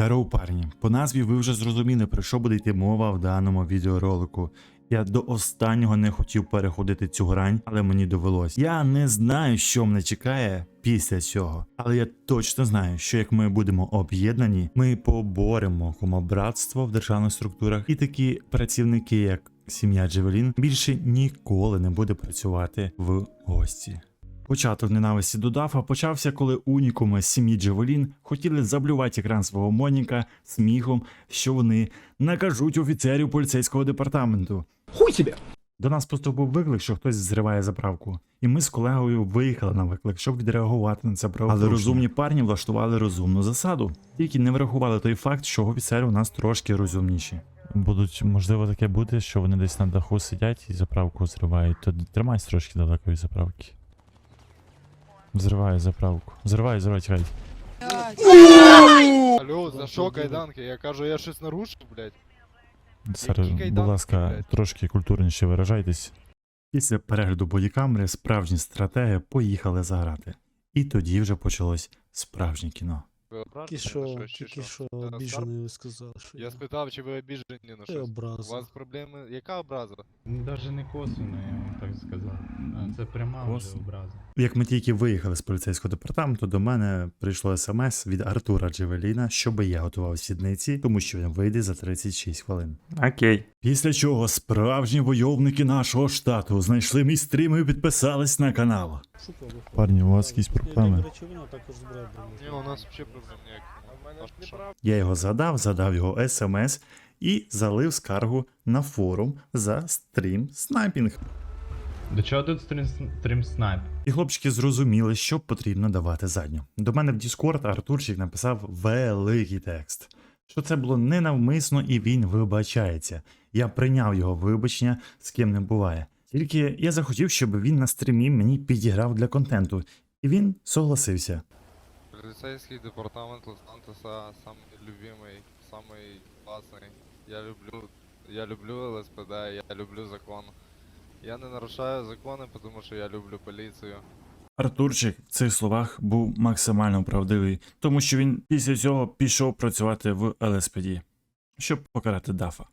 Даров парні, по назві ви вже зрозуміли, про що буде йти мова в даному відеоролику. Я до останнього не хотів переходити цю грань, але мені довелось. Я не знаю, що мене чекає після цього, але я точно знаю, що як ми будемо об'єднані, ми поборемо комобратство в державних структурах, і такі працівники, як сім'я Джевелін, більше ніколи не буде працювати в гості. Початок ненависті до Дафа почався, коли унікуми з сім'ї Джевелін хотіли заблювати екран свого Моніка сміхом, що вони накажуть офіцерів поліцейського департаменту. Хуй тебе! До нас поступив виклик, що хтось зриває заправку, і ми з колегою виїхали на виклик, щоб відреагувати на це правопорушення. Але розумні парні влаштували розумну засаду, тільки не врахували той факт, що офіцери у нас трошки розумніші. Будуть, можливо, таке бути, що вони десь на даху сидять і заправку зривають, то тримайся трошки далеко від заправки. Взриваю заправку. Взриваю, взриваю, тікай. Алло, за що кайданки? Я кажу, я щось нарушив, блядь. Сер, Які будь кайданки, ласка, блядь? трошки культурніше виражайтесь. Після перегляду бодікамери справжні стратеги поїхали заграти. І тоді вже почалось справжнє кіно. Ви Тільки ображені що, на щось чи тільки що Та обіжений ви сказали, що Я спитав, чи ви обіжені на Ти щось. У образа. вас проблеми. Яка образа? Даже не косвенно, я вам так сказав. А, Це пряма вже Косвенно? образа. Як ми тільки виїхали з поліцейського департаменту, до мене прийшло смс від Артура Джевеліна, щоб я готував сідниці, тому що він вийде за 36 хвилин. Окей. Після чого справжні войовники нашого штату знайшли мій стрім і підписались на канал. Парні, у вас якісь проблеми? Ні, у нас взагалі проблем ніяких. Я його задав, задав його смс і залив скаргу на форум за стрім снайпінг. До чого тут стрім, стрім снайп? І хлопчики зрозуміли, що потрібно давати задню. До мене в Discord Артурчик написав великий текст, що це було ненавмисно і він вибачається. Я прийняв його вибачення, з ким не буває. Тільки я захотів, щоб він на стрімі мені підіграв для контенту, і він согласився. Поліцейський департамент Лос-Сантоса самий любимий, самий класний. Я люблю. Я люблю ЛСПД, я люблю закон. Я не нарушаю закони, тому що я люблю поліцію. Артурчик в цих словах був максимально правдивий, тому що він після цього пішов працювати в ЛСПД, щоб покарати Дафа.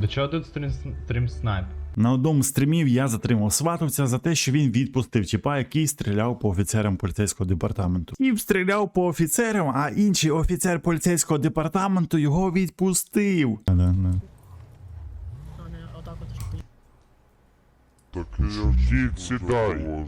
До чого тут стрім, стрім снайп? На одному з стрімів я затримав сватовця за те, що він відпустив тіпа, який стріляв по офіцерам поліцейського департаменту. Тіп стріляв по офіцерам, а інший офіцер поліцейського департаменту його відпустив. Так сідай.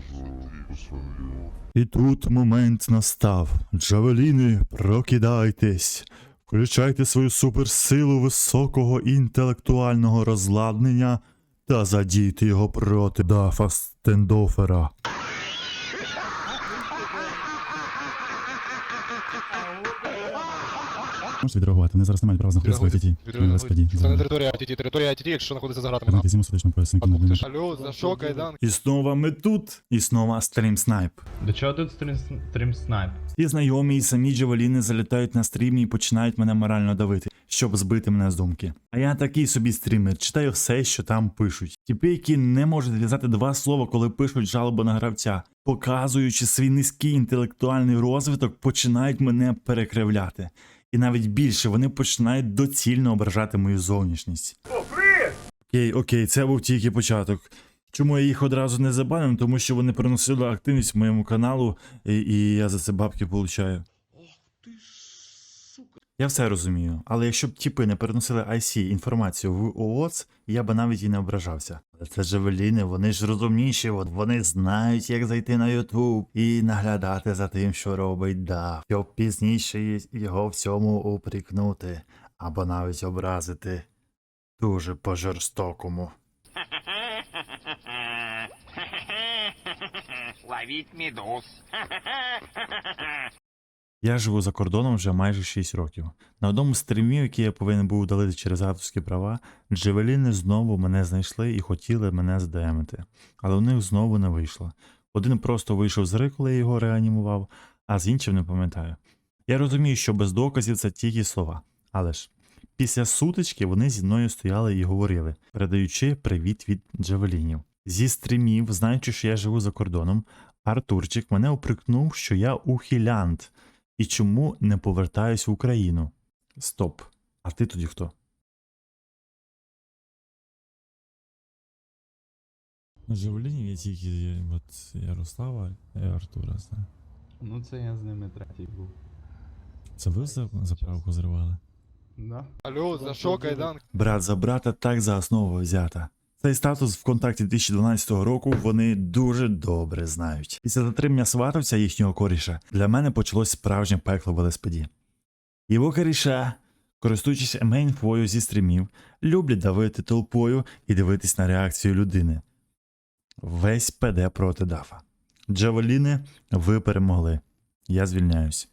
І тут момент настав. Джавеліни, прокидайтесь. Включайте свою суперсилу високого інтелектуального розладнення та задійте його проти Дафа Стендофера. Можете відреагувати, вони зараз не мають права знаходитися в АТТ. Це не територія АТТ, територія АТТ, якщо знаходиться за гратами. Передайте йому сутичну пояснення. Алло, за що кайданки? І знову ми тут, і знову стрім снайп. До чого тут стрім, снайп? Всі знайомі і самі джавеліни залітають на стрімі і починають мене морально давити, щоб збити мене з думки. А я такий собі стрімер, читаю все, що там пишуть. Тіпи, які не можуть зв'язати два слова, коли пишуть жалобу на гравця, показуючи свій низький інтелектуальний розвиток, починають мене перекривляти. І навіть більше вони починають доцільно ображати мою зовнішність. Окей, окей, це був тільки початок. Чому я їх одразу не забанив? Тому що вони приносили активність моєму каналу, і, і я за це бабки получаю. Я все розумію, але якщо б тіпи не переносили IC інформацію в ООЦ, я б навіть і не ображався. Це джавеліни, вони ж розумніші, от вони знають, як зайти на Ютуб і наглядати за тим, що робить да, щоб пізніше його в цьому упрікнути або навіть образити дуже по-жорстокому. Ловить медуз. Я живу за кордоном вже майже 6 років. На одному з стрімів, який я повинен був удалити через авторські права, джевеліни знову мене знайшли і хотіли мене здемити. Але у них знову не вийшло. Один просто вийшов з гри, коли я його реанімував, а з іншим не пам'ятаю. Я розумію, що без доказів це тільки слова. Але ж після сутички вони зі мною стояли і говорили, передаючи привіт від джавелінів. Зі стрімів, знаючи, що я живу за кордоном, Артурчик мене упрекнув, що я ухилянт, І чому не повертаюсь в Україну? Стоп. А ти тоді хто? Живлінів є тільки от Ярослава і Артура знаю. Ну це я з ними третій був. Це ви заправку зривали? Да? Алло, за що кайдан? Брат за брата так за основу взята. Цей статус в контакті 2012 року вони дуже добре знають. Після затримання сватовця їхнього коріша для мене почалось справжнє пекло в ЛСПД. Його коріша, користуючись емейнфою зі стрімів, люблять давити толпою і дивитись на реакцію людини. Весь ПД проти дафа. Джавеліни, ви перемогли. Я звільняюсь.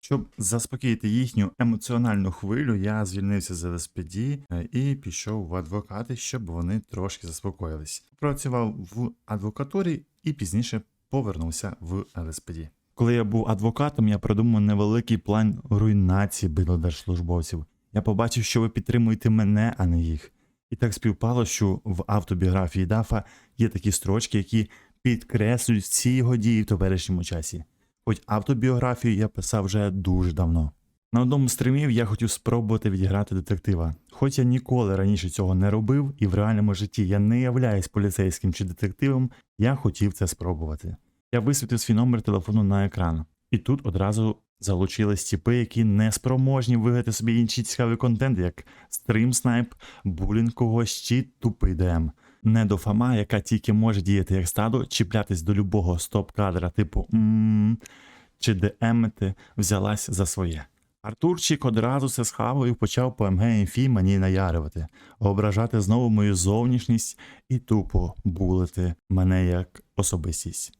Щоб заспокоїти їхню емоціональну хвилю, я звільнився з ЛСПД е, і пішов в адвокати, щоб вони трошки заспокоїлись. Працював в адвокатурі і пізніше повернувся в ЛСПД. Коли я був адвокатом, я придумав невеликий план руйнації держслужбовців. Я побачив, що ви підтримуєте мене, а не їх. І так співпало, що в автобіографії Дафа є такі строчки, які підкреслюють всі його дії в теперішньому часі. Хоч автобіографію я писав вже дуже давно. На одному з стримів я хотів спробувати відіграти детектива. Хоч я ніколи раніше цього не робив, і в реальному житті я не являюсь поліцейським чи детективом, я хотів це спробувати. Я висвітив свій номер телефону на екран, і тут одразу залучились тіпи, які не спроможні вигадати собі інший цікавий контент, як стрім снайп, булінг когось чи тупий ДМ. Не до фама, яка тільки може діяти як стадо, чіплятись до любого стоп-кадра, типу мм чи ДМити, взялась за своє. Артурчик одразу це схавав і почав по МГ-інфі мені наярювати, ображати знову мою зовнішність і тупо булити мене як особистість.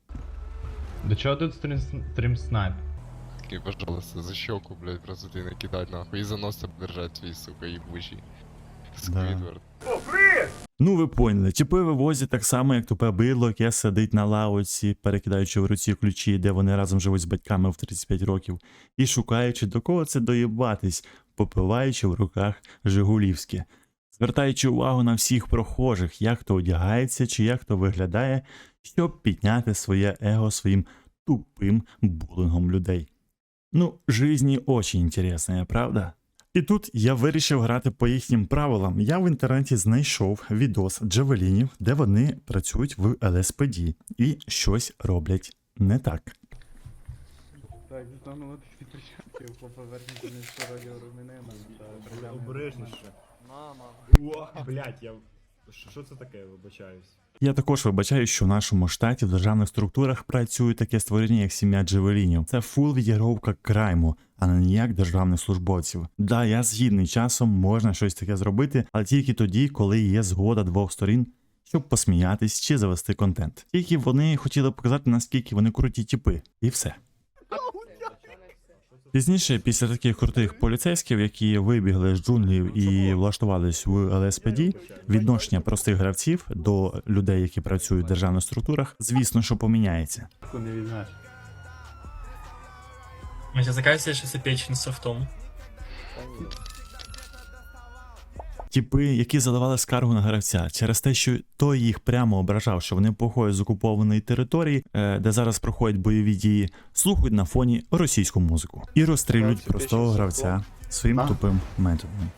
До чого тут стрім, стрім снайп? Такий, пожалуйста, за щеку, блядь, просто ти накидать нахуй. І за носа держать твій, сука, їбучий. Сквідвард. Ну, ви поняли, тіпи вивозять так само, як тупе бидло, яке сидить на лавочці, перекидаючи в руці ключі, де вони разом живуть з батьками в 35 років, і шукаючи, до кого це доїбатись, попиваючи в руках Жигулівське, звертаючи увагу на всіх прохожих, як хто одягається чи як хто виглядає, щоб підняти своє его своїм тупим булингом людей. Ну, жизнь очень интересная, правда? І тут я вирішив грати по їхнім правилам. Я в інтернеті знайшов відос Джавелінів, де вони працюють в ЛСПД і щось роблять не так. Так, знову від початків по поверхні не радіорумінена та Обережніше. О, блять, я. Що це таке, вибачаюсь? Я також вибачаю, що в нашому штаті в державних структурах працює таке створення, як сім'я Джевелінів. Це фул відігровка крайму, а не ніяк державних службовців. Да, я згідний часом можна щось таке зробити, але тільки тоді, коли є згода двох сторін, щоб посміятись чи завести контент. Тільки вони хотіли показати, наскільки вони круті тіпи, і все. Пізніше, після таких крутих поліцейських, які вибігли з джунглів і влаштувались в ЛСПД, відношення простих гравців до людей, які працюють в державних структурах, звісно, що поміняється. не візьмеш. Мать, а какая печень софтом? Тіпи, які задавали скаргу на гравця через те, що той їх прямо ображав, що вони походять з окупованої території, е, де зараз проходять бойові дії, слухають на фоні російську музику і розстрілюють простого гравця своїм тупим методом.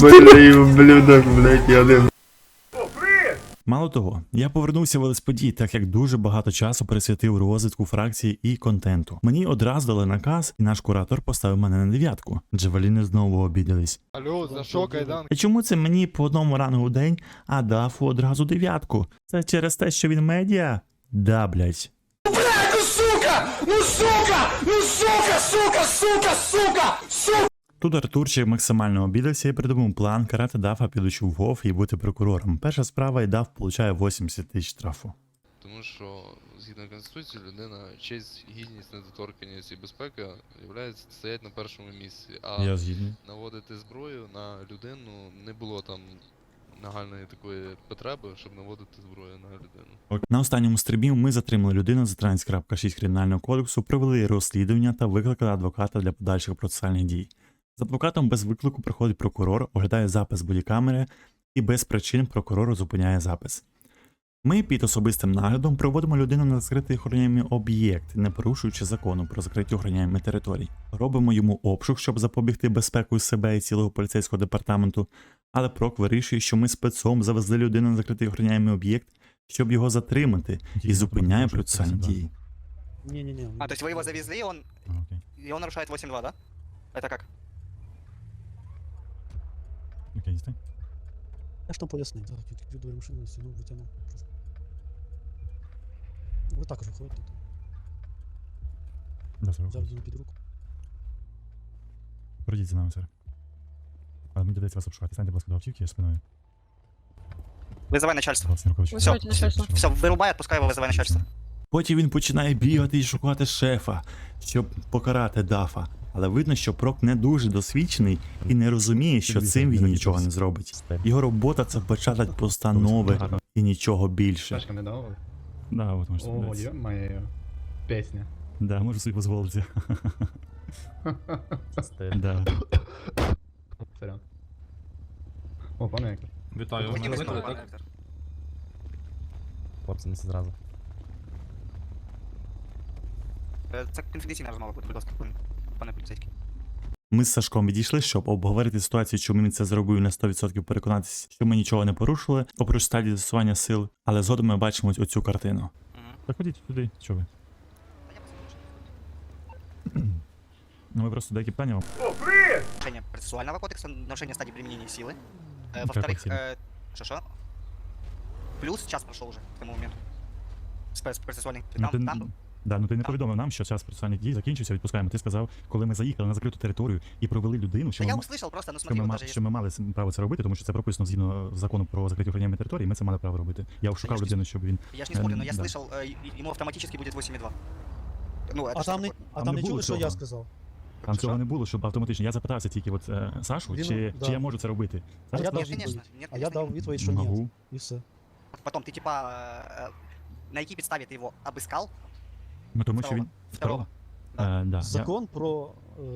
Блін, блюдок, блять, я не Мало того, я повернувся в ЛСПД, так як дуже багато часу присвятив розвитку фракції і контенту. Мені одразу дали наказ, і наш куратор поставив мене на дев'ятку. Джавеліни знову обідались. Алло, за що кайдан? А чому це мені по одному рангу в день, а дафу одразу дев'ятку? Це через те, що він медіа? Да, блять. Тут Артурчик максимально обідався і придумав план карати дафа, підучи в ГОВ і бути прокурором. Перша справа і даф получає 80 тисяч штрафу. Тому що згідно Конституції, людина, честь, гідність, недоторканність і безпека являється стоять на першому місці. А згідний. наводити зброю на людину не було там нагальної такої потреби, щоб наводити зброю на людину. На останньому стрімі ми затримали людину за 13.6 кримінального кодексу, провели розслідування та викликали адвоката для подальших процесуальних дій. З адвокатом без виклику приходить прокурор, оглядає запис бодікамери і без причин прокурор зупиняє запис. Ми під особистим наглядом проводимо людину на закритий охороняємий об'єкт, не порушуючи закону про закриті охороняємі території. Робимо йому обшук, щоб запобігти безпеку себе і цілого поліцейського департаменту. Але прок вирішує, що ми спецом завезли людину на закритий охороняємий об'єкт, щоб його затримати, і зупиняє процесуальні дії. Не-не-не. А, то есть вы его завезли, он, окей. и он нарушает 8.2, да? Это как? Окей, дістань. Я ж там пояснив. Так, відкрив двері машини, стягнув, витягнув. Просто. Ви також виходите. Взяв її під руку. Пройдіть за нами, сер. Але мені доведеться вас обшукати. Станьте, будь ласка, до автівки спиною. Вызывай начальство. Все, Все, вырубай, отпускай его, вызывай начальство. Потім він починає бігати і шукати шефа, щоб покарати Дафа. Але видно, що прок не дуже досвідчений і не розуміє, що цим він нічого не зробить. Його робота це печатать постанови і нічого більше. Шашка не давали? Да, от можеш О, ё-моё. Песня. Да, можу собі дозволити. Да. Сорян. О, пане Ектор. Вітаю, Вы не мене вызвали, звати пане так? Віктор? Хлопці, не зразу. Е, Це конфіденційна розмова буде, будь ласка, пане- пане поліцейський. Ми з Сашком відійшли, щоб обговорити ситуацію, чому він це зробив і на 100% переконатися, що ми нічого не порушили, попри стадії застосування сил, але згодом ми бачимо оцю картину. Мгм. Заходіть туди, що ви? Та я послухаю. Ну ми просто деякі питання. вам- Нарушение процессуального кодекса, нарушение стадии применения силы. Э, Какой Во-вторых, силы? э, что-что? Плюс час прошел уже к тому моменту. Спецпроцессуальный. Ну, Там, ти, там, да, ну ти не там. повідомив нам, що час процесуальних дій закінчився, відпускаємо. Ти сказав, коли ми заїхали на закриту територію і провели людину, що Да ми, я ма- услышал просто, ну що, смотри, ми, вот ма- даже що если... ми мали с- право це робити, тому що це прописано згідно закону про закриті охороняємо території, і ми це мали право робити. Я шукав ж не людину, щоб він. Я ж не спорю, но я Эм, да. слышал, э, и- ему автоматически будет 8,2. Ну, это А что там не, такое? а Там там не не чули, було що я цього. сказав? Там Що? цього не було, щоб автоматично. Я запитався тільки от е, Сашу, Він, чи, да. чи я можу це робити. А Саша я сказав, дав Нет, що- конечно. відповідь. Нет, А я конечно, дав нет. відповідь, що ні. Могу. І все. Потом ты типа э, э, на какие подставе ты его обыскал? Ну тому що він Второго. второго. Е, да, я- Закон про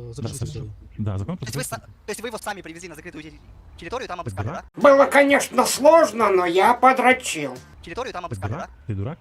е, закриту Да, територію. Да, закон про То есть, вы, закриту- са- то есть вы его сами привезли на закрытую те- территорию, там Ты обыскали, дурак? да? Было, конечно, сложно, но я подрочил. Территорию там Ти обыскали, да? дурак? Ти дурак?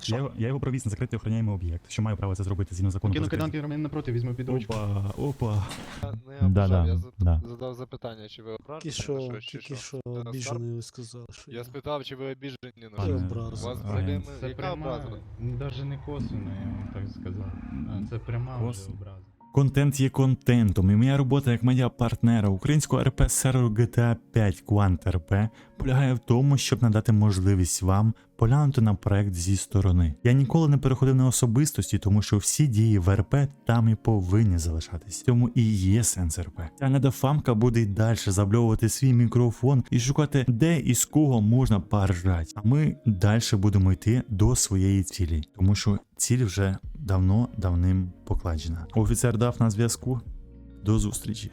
Що? Я, його- я його провіз на закритий охороняємий об'єкт, що маю право це зробити згідно закону. Кину про кайданки ромін напроти, візьму під ручку. Опа, опа. Я Да, не ображав, да, я за- да. задав запитання, чи ви Тільки ображені що, на щось, чи тільки що? що Це обіжений сказав, що Я спитав, чи ви обіжені на Пане, щось. У вас взагалі Це яка пряма, образа? навіть не косвенно, я вам так сказав. А, Це пряма вже образа. Контент є контентом, і моя робота як медіа-партнера українського РП серверу GTA 5 Quant RP полягає в тому, щоб надати можливість вам поглянути на проект зі сторони. Я ніколи не переходив на особистості, тому що всі дії в РП там і повинні залишатись. Цьому і є сенс РП. Ця недофамка буде й далі забльовувати свій мікрофон і шукати, де і з кого можна поржати. А ми далі будемо йти до своєї цілі, тому що ціль вже давно давним покладена. Офіцер дав на зв'язку. До зустрічі.